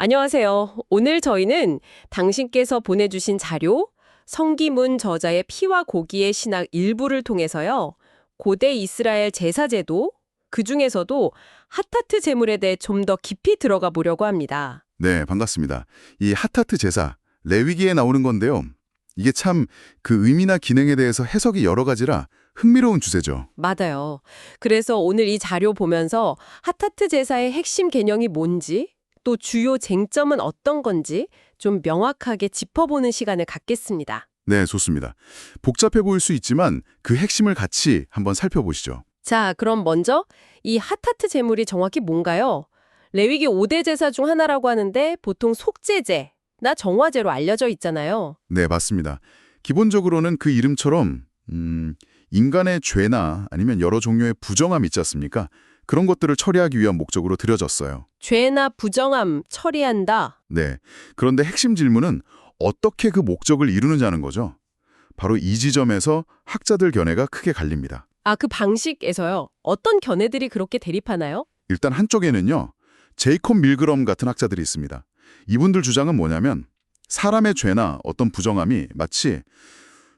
안녕하세요. 오늘 저희는 당신께서 보내주신 자료, 성기문 저자의 피와 고기의 신학 일부를 통해서요. 고대 이스라엘 제사제도, 그 중에서도 하타트 제물에 대해 좀 더 깊이 들어가 보려고 합니다. 네, 반갑습니다. 이 하타트 제사, 레위기에 나오는 건데요. 이게 참 그 의미나 기능에 대해서 해석이 여러 가지라 흥미로운 주제죠. 맞아요. 그래서 오늘 이 자료 보면서 하타트 제사의 핵심 개념이 뭔지, 또 주요 쟁점은 어떤 건지 좀 명확하게 짚어보는 시간을 갖겠습니다. 네, 좋습니다. 복잡해 보일 수 있지만 그 핵심을 같이 한번 살펴보시죠. 자, 그럼 먼저 이 하타트 제물이 정확히 뭔가요? 레위기 5대 제사 중 하나라고 하는데 보통 속죄제나 정화제로 알려져 있잖아요. 네, 맞습니다. 기본적으로는 그 이름처럼 음, 인간의 죄나 아니면 여러 종류의 부정함 있지 않습니까? 그런 것들을 처리하기 위한 목적으로 들여졌어요. 죄나 부정함 처리한다. 네. 그런데 핵심 질문은 어떻게 그 목적을 이루느냐는 거죠. 바로 이 지점에서 학자들 견해가 크게 갈립니다. 아, 그 방식에서요. 어떤 견해들이 그렇게 대립하나요? 일단 한쪽에는요. 제이콥 밀그럼 같은 학자들이 있습니다. 이분들 주장은 뭐냐면 사람의 죄나 어떤 부정함이 마치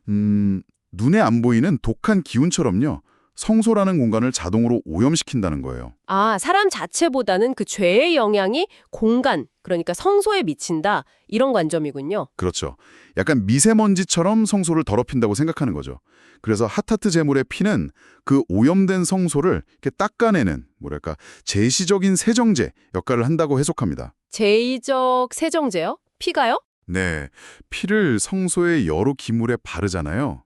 음, 눈에 안 보이는 독한 기운처럼요. 성소라는 공간을 자동으로 오염시킨다는 거예요. 아, 사람 자체보다는 그 죄의 영향이 공간, 그러니까 성소에 미친다. 이런 관점이군요. 그렇죠. 약간 미세먼지처럼 성소를 더럽힌다고 생각하는 거죠. 그래서 하타트 제물의 피는 그 오염된 성소를 이렇게 닦아내는 뭐랄까 제시적인 세정제 역할을 한다고 해석합니다. 제의적 세정제요? 피가요? 네, 피를 성소의 여러 기물에 바르잖아요.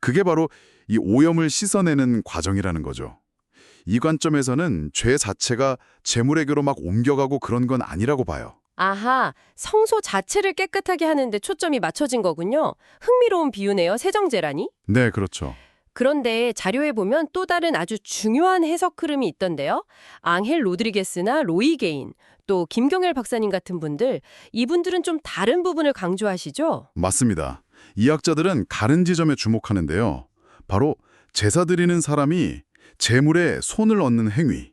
그게 바로 이 오염을 씻어내는 과정이라는 거죠. 이 관점에서는 죄 자체가 제물에게로 막 옮겨가고 그런 건 아니라고 봐요. 아하, 성소 자체를 깨끗하게 하는데 초점이 맞춰진 거군요. 흥미로운 비유네요, 세정제라니. 네, 그렇죠. 그런데 자료에 보면 또 다른 아주 중요한 해석 흐름이 있던데요. 앙헬 로드리게스나 로이 게인, 또 김경일 박사님 같은 분들, 이분들은 좀 다른 부분을 강조하시죠? 맞습니다. 이 학자들은 가른 지점에 주목하는데요. 바로 제사 드리는 사람이 제물에 손을 얹는 행위,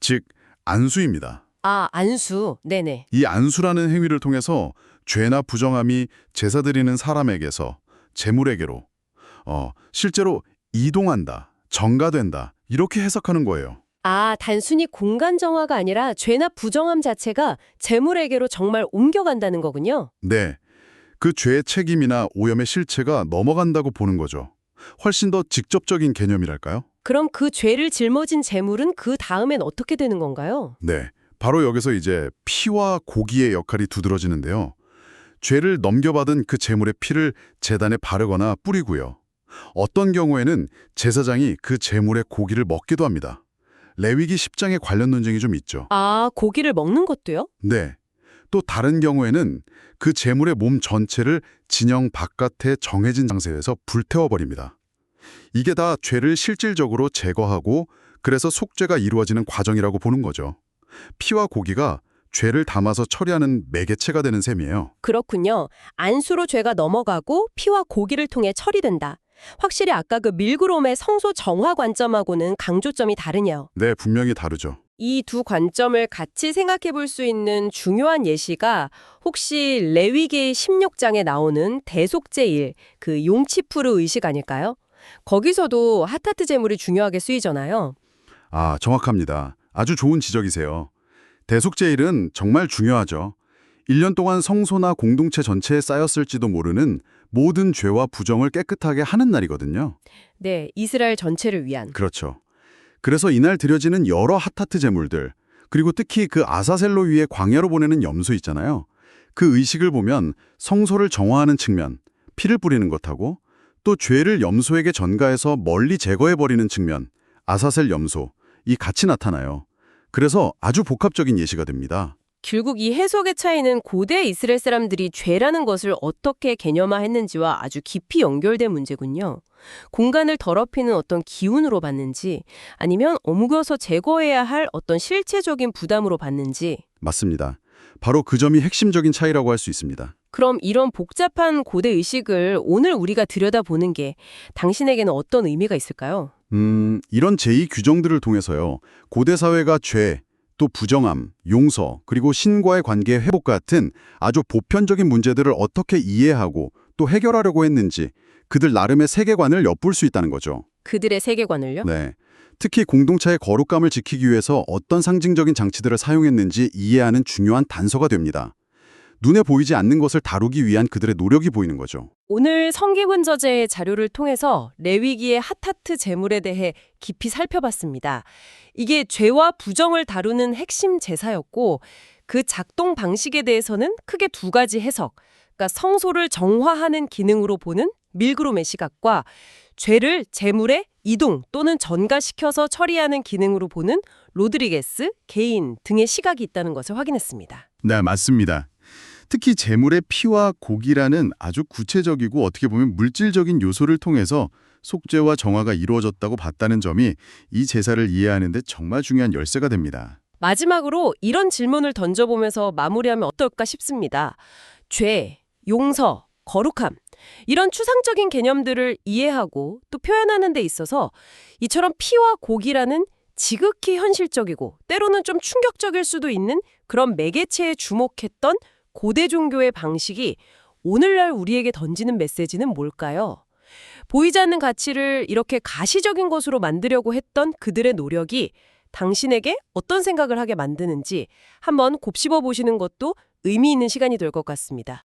즉 안수입니다. 아, 안수. 네네. 이 안수라는 행위를 통해서 죄나 부정함이 제사 드리는 사람에게서 제물에게로 어, 실제로 이동한다, 정가된다 이렇게 해석하는 거예요. 아, 단순히 공간 정화가 아니라 죄나 부정함 자체가 재물에게로 정말 옮겨간다는 거군요. 네, 그 죄의 책임이나 오염의 실체가 넘어간다고 보는 거죠. 훨씬 더 직접적인 개념이랄까요? 그럼 그 죄를 짊어진 재물은 그 다음엔 어떻게 되는 건가요? 네, 바로 여기서 이제 피와 고기의 역할이 두드러지는데요. 죄를 넘겨받은 그 제물의 피를 제단에 바르거나 뿌리고요. 어떤 경우에는 제사장이 그 제물의 고기를 먹기도 합니다. 레위기 10장에 관련 논쟁이 좀 있죠. 아, 고기를 먹는 것도요? 네. 또 다른 경우에는 그 제물의 몸 전체를 진영 바깥에 정해진 장소에서 불태워버립니다. 이게 다 죄를 실질적으로 제거하고 그래서 속죄가 이루어지는 과정이라고 보는 거죠. 피와 고기가 죄를 담아서 처리하는 매개체가 되는 셈이에요. 그렇군요. 안수로 죄가 넘어가고 피와 고기를 통해 처리된다. 확실히 아까 그 밀그롬의 성소 정화 관점하고는 강조점이 다르네요. 네, 분명히 다르죠. 이 두 관점을 같이 생각해 볼 수 있는 중요한 예시가 혹시 레위기 16장에 나오는 대속제일, 그 용치푸르 의식 아닐까요? 거기서도 하타트 제물이 중요하게 쓰이잖아요. 아, 정확합니다. 아주 좋은 지적이세요. 대속제일은 정말 중요하죠. 1년 동안 성소나 공동체 전체에 쌓였을지도 모르는 모든 죄와 부정을 깨끗하게 하는 날이거든요. 네, 이스라엘 전체를 위한. 그렇죠. 그래서 이날 드려지는 여러 하타트 제물들, 그리고 특히 그 아사셀로 위에 광야로 보내는 염소 있잖아요. 그 의식을 보면 성소를 정화하는 측면, 피를 뿌리는 것하고 또 죄를 염소에게 전가해서 멀리 제거해버리는 측면, 아사셀 염소, 이 같이 나타나요. 그래서 아주 복합적인 예시가 됩니다. 결국 이 해석의 차이는 고대 이스라엘 사람들이 죄라는 것을 어떻게 개념화했는지와 아주 깊이 연결된 문제군요. 공간을 더럽히는 어떤 기운으로 봤는지 아니면 어묵어서 제거해야 할 어떤 실체적인 부담으로 봤는지 맞습니다. 바로 그 점이 핵심적인 차이라고 할 수 있습니다. 그럼 이런 복잡한 고대 의식을 오늘 우리가 들여다보는 게 당신에게는 어떤 의미가 있을까요? 음, 이런 제2 규정들을 통해서요. 고대 사회가 죄, 또 부정함, 용서, 그리고 신과의 관계 회복 같은 아주 보편적인 문제들을 어떻게 이해하고 또 해결하려고 했는지 그들 나름의 세계관을 엿볼 수 있다는 거죠. 그들의 세계관을요? 네. 특히 공동체의 거룩감을 지키기 위해서 어떤 상징적인 장치들을 사용했는지 이해하는 중요한 단서가 됩니다. 눈에 보이지 않는 것을 다루기 위한 그들의 노력이 보이는 거죠. 오늘 성기문 저자의 자료를 통해서 레위기의 핫하트 제물에 대해 깊이 살펴봤습니다. 이게 죄와 부정을 다루는 핵심 제사였고 그 작동 방식에 대해서는 크게 두 가지 해석, 그러니까 성소를 정화하는 기능으로 보는 밀그롬의 시각과 죄를 제물에 이동 또는 전가시켜서 처리하는 기능으로 보는 로드리게스, 개인 등의 시각이 있다는 것을 확인했습니다. 네, 맞습니다. 특히 재물의 피와 고기라는 아주 구체적이고 어떻게 보면 물질적인 요소를 통해서 속죄와 정화가 이루어졌다고 봤다는 점이 이 제사를 이해하는 데 정말 중요한 열쇠가 됩니다. 마지막으로 이런 질문을 던져보면서 마무리하면 어떨까 싶습니다. 죄, 용서, 거룩함 이런 추상적인 개념들을 이해하고 또 표현하는 데 있어서 이처럼 피와 고기라는 지극히 현실적이고 때로는 좀 충격적일 수도 있는 그런 매개체에 주목했던 고대 종교의 방식이 오늘날 우리에게 던지는 메시지는 뭘까요? 보이지 않는 가치를 이렇게 가시적인 것으로 만들려고 했던 그들의 노력이 당신에게 어떤 생각을 하게 만드는지 한번 곱씹어 보시는 것도 의미 있는 시간이 될 것 같습니다.